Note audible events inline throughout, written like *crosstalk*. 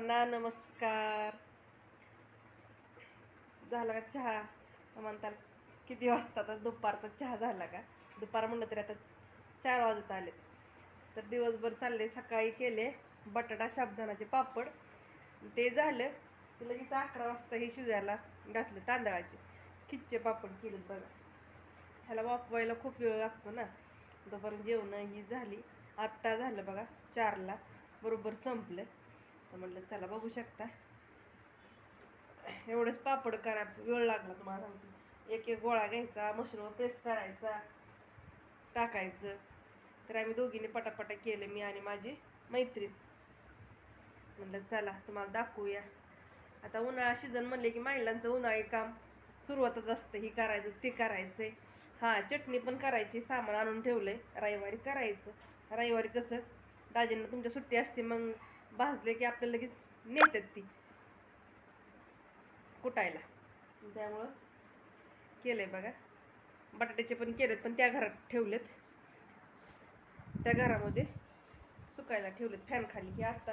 सर्वांना नमस्कार. झाला का चहा? म्हणतात किती वाजता आता दुपारचा चहा झाला का? दुपार म्हणलं तरी आता चार वाजत आले तर दिवसभर चालले सकाळी केले बटाटा शाबदानाचे पापड. ते झालं की लगेच अकरा वाजता हे शिजायला घातले तांदळाचे. खिच्चे पापड केले बघा. ह्याला वापवायला खूप वेळ लागतो ना? दुपार जेवणं ही झाली. आत्ता झालं बघा चारला. बरोबर संपलं. तर म्हणलं चला बघू शकता. एवढंच पापड करा वेळ लागला तुम्हाला. सांगते एक एक गोळा घ्यायचा मशरूम प्रेस करायचा टाकायचं. तर आम्ही दोघींनी पटापटा केलं मी आणि माझी मैत्रीण. म्हणलं चला तुम्हाला दाखवूया. आता उन्हाळा सीझन म्हणले की महिलांचं उन्हाळी काम सुरुवातच असतं. ही करायचं ते करायचंय. हां चटणी पण करायची सामान आणून ठेवलंय. रविवारी करायचं. रविवारी कसं दाजींना तुमच्या सुट्टी असते मग भाजले की आपल्याला लगेच नेतात ती. कुटायला. त्यामुळं केलंय बघा. बटाट्याचे पण केलेत पण त्या घरात ठेवलेत. त्या घरामध्ये सुकायला ठेवलेत फॅन खाली. हे आत्ता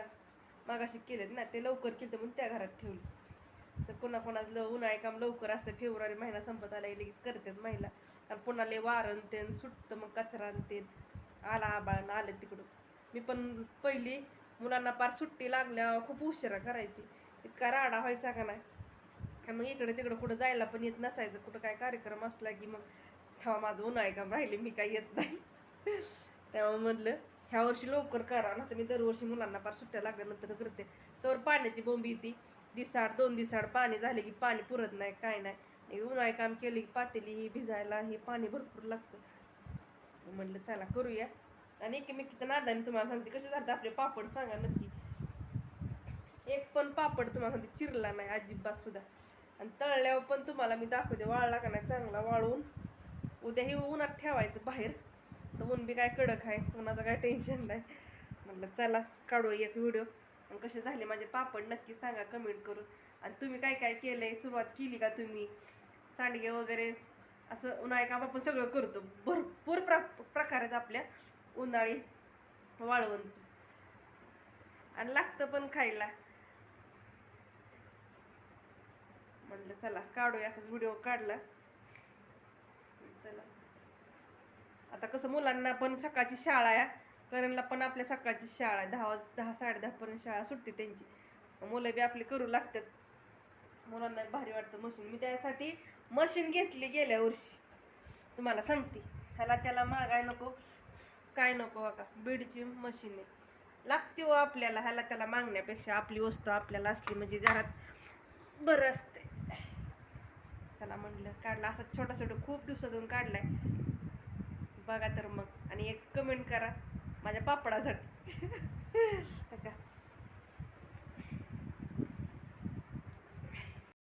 मागाशी केलेत ना ते लवकर केलं म्हणून त्या घरात ठेवले. तर कोणाकोणाचं कोणाचं उन्हाळी काम लवकर असतं फेब्रुवारी महिना संपत आला की लगेच करतात महिला. कारण कोणाला वारण ते सुटतं मग कचरा आणि ते आला आबाळ आलं तिकडून. मी पण पहिली मुलांना पार सुट्टी लागल्यावर खूप उशिरा करायची. इतका राडा व्हायचा का नाही? मग इकडे तिकडं कुठं जायला पण येत नसायचं. कुठं काय कार्यक्रम असला की मग थांबा माझं उन्हाळी काम राहिले मी काय येत नाही. त्यामुळे म्हटलं ह्या वर्षी लवकर करा ना तर मी दरवर्षी मुलांना पार सुट्ट्या लागल्यानंतर करते. तर पाण्याची बोंबी येते दिसाड दोन दिसाड पाणी झाले की पाणी पुरत नाही काय नाही. उन्हाळे उन्हाळी काम केले की पातेली ही भिजायला हे पाणी भरपूर लागतं. म्हटलं चला करूया. आणि एकमेकीचं नादाने तुम्हाला सांगते कसे झाले आपले पापड सांगा नक्की एक पण पापड तुम्हाला सांगते चिरला नाही अजिबात सुद्धा. आणि तळल्यावर पण तुम्हाला मी दाखवते वाळला का नाही चांगला वाळून. उद्या हे उन्हात ठेवायचं बाहेर. तर ऊन बी काय कडक आहे उन्हाचं काय टेन्शन नाही. म्हटलं चला काढू एक व्हिडिओ आणि कसे झाले माझे पापड नक्की सांगा कमेंट करून. आणि तुम्ही काय काय केलंय सुरुवात केली का तुम्ही? सांडगे वगैरे असं उन्हाळी काम आपण सगळं करतो. भरपूर प्र प्रकार आहेत आपल्या. उन्हाळी वाळवणचं आणि लागतं पण खायला. म्हटलं चला काढूया असाच व्हिडिओ काढला. चला. आता कसं मुलांना पण सकाळची शाळा आहे. करणला पण आपल्या सकाळची शाळा आहे. दहा वाज दहा साडे दहापर्यंत शाळा सुटते त्यांची. मुलं बी आपली करू लागतात. मुलांना भारी वाटतं मशीन मी त्यासाठी मशीन घेतली गेल्या वर्षी. तुम्हाला सांगते. ह्याला त्याला मागाय नको. काय नको बघा बीडची मशीन आहे. लागते हो आपल्याला ह्याला त्याला मागण्यापेक्षा आपली वस्तू आपल्याला असली म्हणजे घरात बरं असते. चला म्हणलं काढला असा छोटा छोटा खूप दिवसातून काढलाय. बघा तर मग आणि एक कमेंट करा माझ्या पापडासाठी. *laughs*